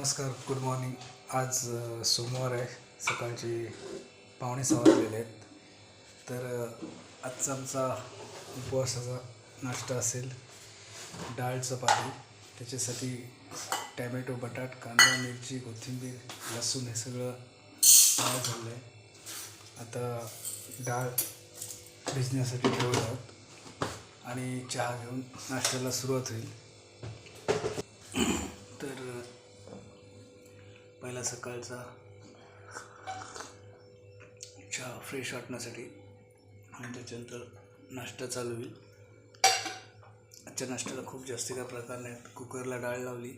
नमस्कार good morning आज सोमवार आहे. सकाळचे पाहुणे सवाजलेले आहेत. तर आजचा आमचा उपवासाचा नाश्ता असेल डाळ चपाती. त्याच्यासाठी टॅमॅटो बटाट कांदा मिरची कोथिंबीर लसूण हे सगळं तयार झालं आहे आता डाळ भिजण्यासाठी ठेवलं आहोत आणि चहा घेऊन नाश्त्याला सुरुवात होईल. पहिला सकाळचा चहा फ्रेश वाटण्यासाठी. आणि त्याच्यानंतर नाश्ता चालू होईल. आजच्या नाश्त्याला खूप जास्त काय प्रकार नाहीत. कुकरला डाळ लावली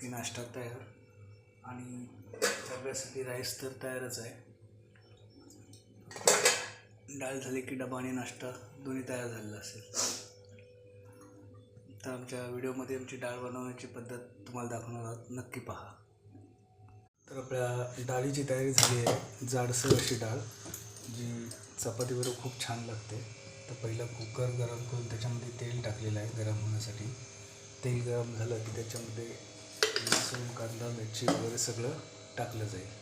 की नाश्ता तयार. आणि सगळ्यासाठी राईस तर तयारच आहे. डाळ झाली की डबा आणि नाश्ता दोन्ही तयार झालेला असेल. तर आमच्या व्हिडिओमध्ये आमची डाळ बनवण्याची पद्धत तुम्हाला दाखवणार आहोत. नक्की पहा. तर आपल्या डाळीची तयारी झाली आहे. जाडसर अशी डाळ जी चपातीबरोबर खूप छान लागते. तर पहिलं कुकर गरम करून त्याच्यामध्ये तेल टाकलेलं आहे गरम होण्यासाठी. तेल गरम झालं की त्याच्यामध्ये लसूण कांदा मिरची वगैरे सगळं टाकलं जाईल.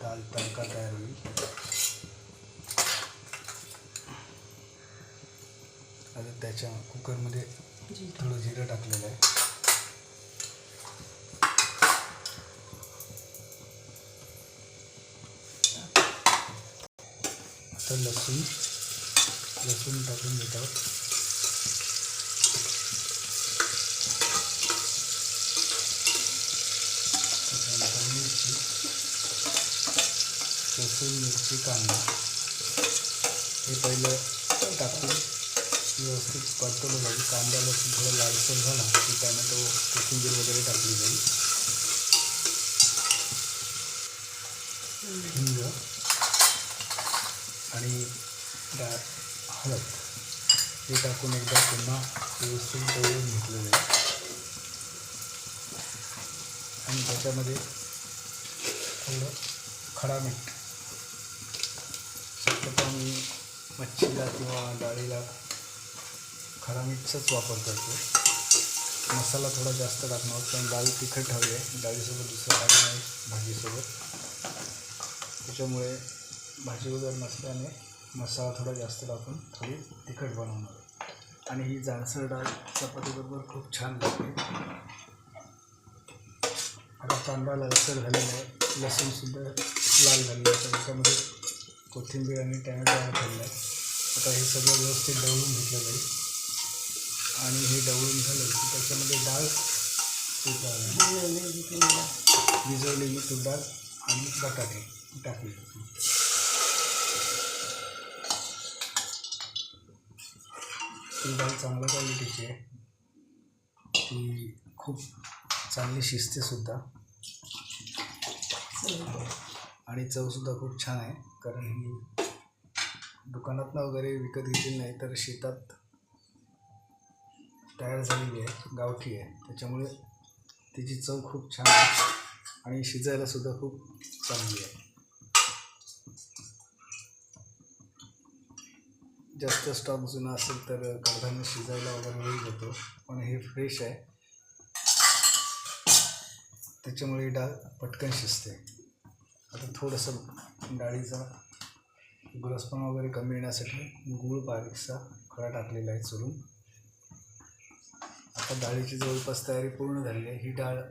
डाळ तडका तयार होईल. आता त्याच्या कुकरमध्ये थोडं जिरं टाकलेलं आहे. आता लसूण लसूण टाकून घेतात. आहोत मिरची लसूण मिरची कांदा. हे पहिलं टाकून व्यवस्थित परतवलं जाईल. कांदा लसूण थोडा लालसर झाला की टॅमॅटो कोथिंबीर वगैरे टाकली जाईल. हिंग. आणि डाळ हळद. हे टाकून एकदा पुन्हा व्यवस्थित तळून घेतलं जाईल आणि त्याच्यामध्ये थोडं खडा मीठ. शक्यतो मी मच्छीला किंवा डाळीला खडा मीठचाच वापर करतो. मसाला थोडा जास्त टाकणार आहोत कारण डाळी तिखट हवी आहे. डाळीसोबत दुसरं काही नाही भाजीसोबत. त्याच्यामुळे भाजी वगैरे नसल्याने मसाला थोडा जास्त टाकून थोडी तिखट बनवणार. आहे. आणि ही जाडसर डाळ चपातीबरोबर खूप छान लागते. आता कांदा लालसर झालेला आहे. लसूणसुद्धा लाल झालेलं आहे. त्याच्यामध्ये कोथिंबीर आणि टॅमॅटो ॲड केलेला आहे. आता हे सगळं व्यवस्थित ढवळून घेतलं जाईल आणि हे ढवळून झालं की त्याच्यामध्ये डाळ टाकावी. भिजवलेली तूर डाळ आणि बटाटे टाकले. ती चांगल्या क्वालिटीची आहे. ती खूप चांगली शिजते सुद्धा. आणि चवसुद्धा खूप छान आहे. कारण ही दुकानातनं वगैरे विकत घेतली नाही तर शेतात तयार झालेली आहे गावठी आहे. त्याच्यामुळे तिची चव खूप छान आहे आणि शिजायला सुद्धा खूप चांगली आहे. जास्त स्टॉक जुना असेल तर कडधान्य शिजायला वगैरे वेळ होतो पण हे फ्रेश आहे. त्याच्यामुळे ही डाळ पटकन शिजते. आता थोडंसं डाळीचा गुरसपणा वगैरे कमी येण्यासाठी गूळ बारीकसा खडा टाकलेला आहे चुरून. आता डाळीची जवळपास तयारी पूर्ण झाली आहे. ही डाळ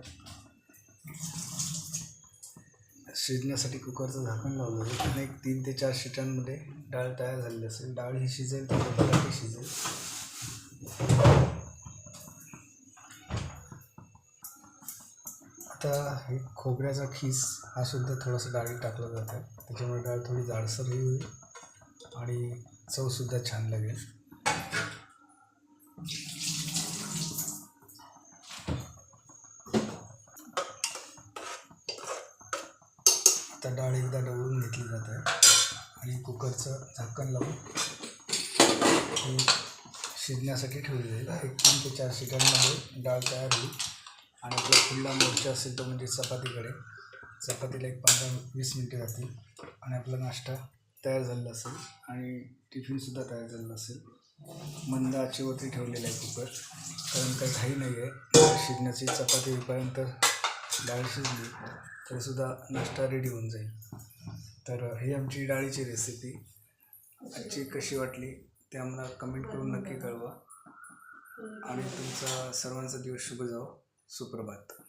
शिजण्यासाठी कुकरचं झाकण लावलं होतं. एक तीन ते चार शिटांमध्ये डाळ तयार झालेली असेल. डाळ ही शिजेल तर बटाटे शिजेल. आता हे खोबऱ्याचा खीस हा सुद्धा थोडासा डाळीत टाकला जात आहे. त्याच्यामुळे डाळ थोडी जाडसरही होईल आणि चवसुद्धा छान लागेल. आता डाळ एकदा डवळून घेतली जात आहे. आणि कुकरचं झाकण लावून ती शिजण्यासाठी ठेवली जाईल एक तीन ते चार शिटांमध्ये डाळ तयार होईल. आणि आपला खुल्ला मोर्चा असेल तो म्हणजे चपातीकडे. चपातीला एक पंधरा वीस मिनटे जातील. आणि आपला नाश्ता तयार झालेला असेल. आणि टिफिनसुद्धा तयार झालेला असेल. मंद आचेवरती ठेवलेला आहे कुकर. कारण काही घाई नाही आहे. शिजण्याची चपाती होईपर्यंत डाळ शिजली. तरीसुद्धा नाश्ता रेडी होऊन जाईल. तर ही आमची डाळीची रेसिपी आजची कशी वाटली ते आम्हाला कमेंट करून नक्की कळवा. आणि तुमचा सर्वांचा दिवस शुभ जाओ सुप्रभात.